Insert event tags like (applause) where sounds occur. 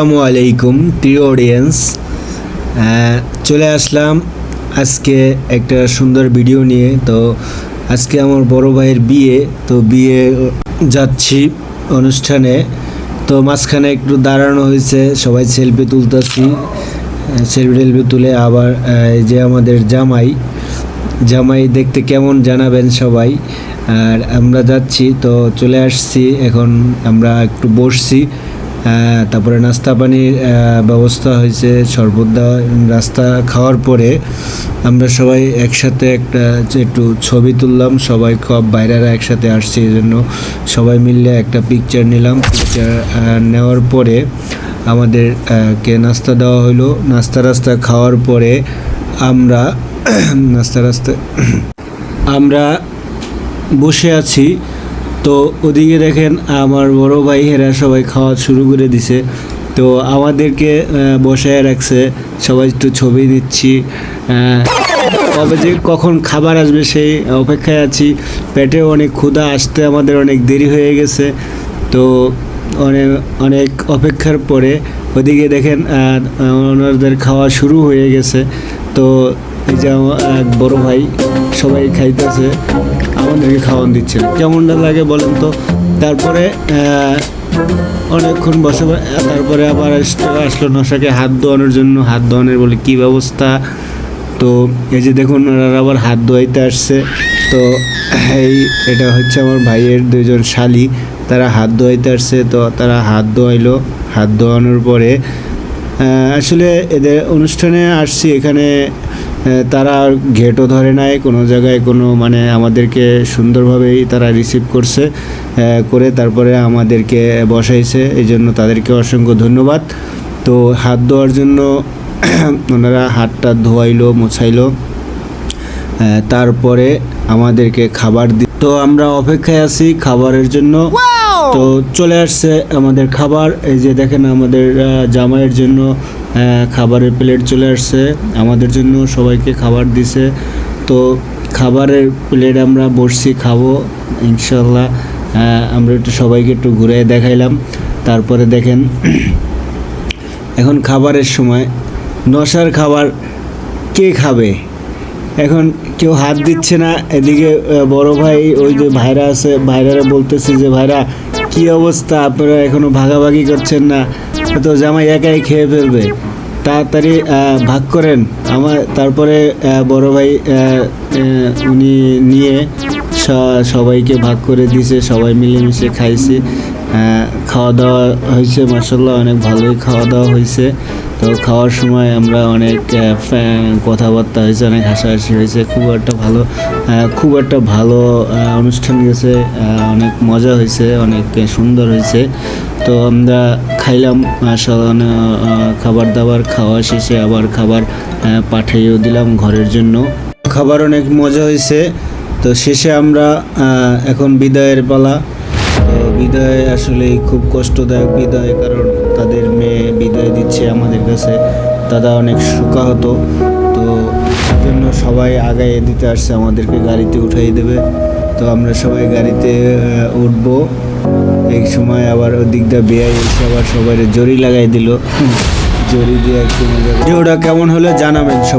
আসসালামু আলাইকুম, প্রিয় অডিয়েন্স চলে আসলাম আজকে একটা সুন্দর ভিডিও নিয়ে। তো আজকে আমার বড় ভাইয়ের বিয়ে, তো বিয়ে যাচ্ছি অনুষ্ঠানে। তো মাঝখানে একটু দাঁড়ানো হয়েছে, সবাই সেলফি তুলতেছি। সেলফি টেলফি তুলে আবার এই যে আমাদের জামাই। জামাই দেখতে কেমন জানাবেন সবাই। আর আমরা যাচ্ছি, তো চলে আসছি, এখন আমরা একটু বসছি। তারপরে নাস্তা পানির ব্যবস্থা হয়েছে, শরবত দেওয়া রাস্তা খাওয়ার পরে আমরা সবাই একসাথে একটা একটু ছবি তুললাম, সবাই সব বাইরেরা একসাথে আসছে এই জন্য সবাই মিলে একটা পিকচার নিলাম পিকচার নেওয়ার পরে আমাদের কে নাস্তা দেওয়া হলো নাস্তা রাস্তা খাওয়ার পরে আমরা (clears throat) নাস্তা রাস্তা (clears throat) আমরা বসে আছি। তো ওদিকে দেখেন আমার বড় ভাই হেরা সবাই খাওয়া শুরু করে দিছে। তো আমাদেরকে বসায় রাখছে। সবাই একটু ছবি নিচ্ছি। কবে যে কখন খাবার আসবে সেই অপেক্ষায় আছি। পেটে অনেক ক্ষুধা আসতে আমাদের অনেক দেরি হয়ে গেছে। তো অনেক অনেক অপেক্ষার পরে ওদিকে দেখেন ওনাদের খাওয়া শুরু হয়ে গেছে। তো এই যে আমার এক বড় ভাই সবাই খাইতেছে। আমাদেরকে খাওয়ান দিচ্ছে না কেমনটা লাগে বলেন তো? তারপরে অনেকক্ষণ বসে তারপরে আবার আস- আসলো নশাকে হাত ধোয়ানোর জন্য। হাত ধোয়ানোর বলে কি ব্যবস্থা? তো এই যে দেখুন, ওনারা আবার হাত ধোয়াইতে আসছে। তো এই, এটা হচ্ছে আমার ভাইয়ের দুজন শালি। তারা হাত ধোয়াইতে আসছে, তো তারা হাত ধোয়াইলো। হাত ধোয়ানোর পরে আসলে এদের অনুষ্ঠানে আসছি এখানে তারা ঘেটও ধরে নাই কোনো জায়গায় কোনো মানে আমাদেরকে সুন্দরভাবেই তারা রিসিভ করছে করে তারপরে আমাদেরকে বসাইছে এই জন্য তাদেরকে অসংখ্য ধন্যবাদ। তো হাত ধোয়ার জন্য (clears throat) ওনারা হাতটা ধোয়াইলো মোছাইলো তারপরে আমাদেরকে খাবার দি তো আমরা অপেক্ষায় আছি খাবারের জন্য। তো চলে আসছে আমাদের খাবার এই যে দেখেন আমাদের জামাইয়ের জন্য খাবারের প্লেট চলে আসছে। আমাদের জন্য সবাইকে খাবার দিছে। তো খাবারের প্লেট আমরা বসছি, খাব ইনশাল্লাহ আমরা একটু সবাইকে একটু ঘুরে দেখাইলাম। তারপরে দেখেন, এখন খাবারের সময়। নশার খাবার কে খাবে? এখন কেউ হাত দিচ্ছে না। এদিকে বড় ভাই, ওই যে ভাইরা আছে, ভাইরারা বলতেছে যে, ভাইরা, কি অবস্থা? আপনারা এখনও ভাগাভাগি করছেন না। তো জামাই একাই খেয়ে ফেলবে। তাড়াতাড়ি ভাগ করেন। আমার, তারপরে বড় ভাই উনি নিয়ে সবাইকে ভাগ করে দিছে, সবাই মিলেমিশে খাইছে। খাওয়া দাওয়া হয়েছে মাসাল্লাহ অনেক ভালোই খাওয়া দাওয়া হয়েছে। তো খাওয়ার সময় আমরা অনেক কথাবার্তা হয়েছে, অনেক হাসাহাসি হয়েছে, খুব একটা ভালো খুব একটা ভালো অনুষ্ঠান গেছে অনেক মজা হয়েছে, অনেক সুন্দর হয়েছে। তো আমরা খাইলাম খাবার দাবার খাওয়া শেষে আবার খাবার পাঠিয়েও দিলাম ঘরের জন্য। খাবার অনেক মজা হয়েছে, তো শেষে আমরা এখন বিদায়ের পালা। বিদায় আসলে খুব কষ্টদায়ক বিদায়, কারণ তাদের মেয়ে বিদায় দিচ্ছে আমাদের কাছে। দাদা অনেক শোকাহত। তো জন্য সবাই আগায় দিতে আসছে, আমাদেরকে গাড়িতে উঠাই দেবে। তো আমরা সবাই গাড়িতে উঠবো। এই সময় আবার ওদিক দিয়ে বেয়াই এসে আবার সবাই জরি লাগাই দিল। জরি দিয়ে একটু ভিডিওটা কেমন হলে জানাবেন সব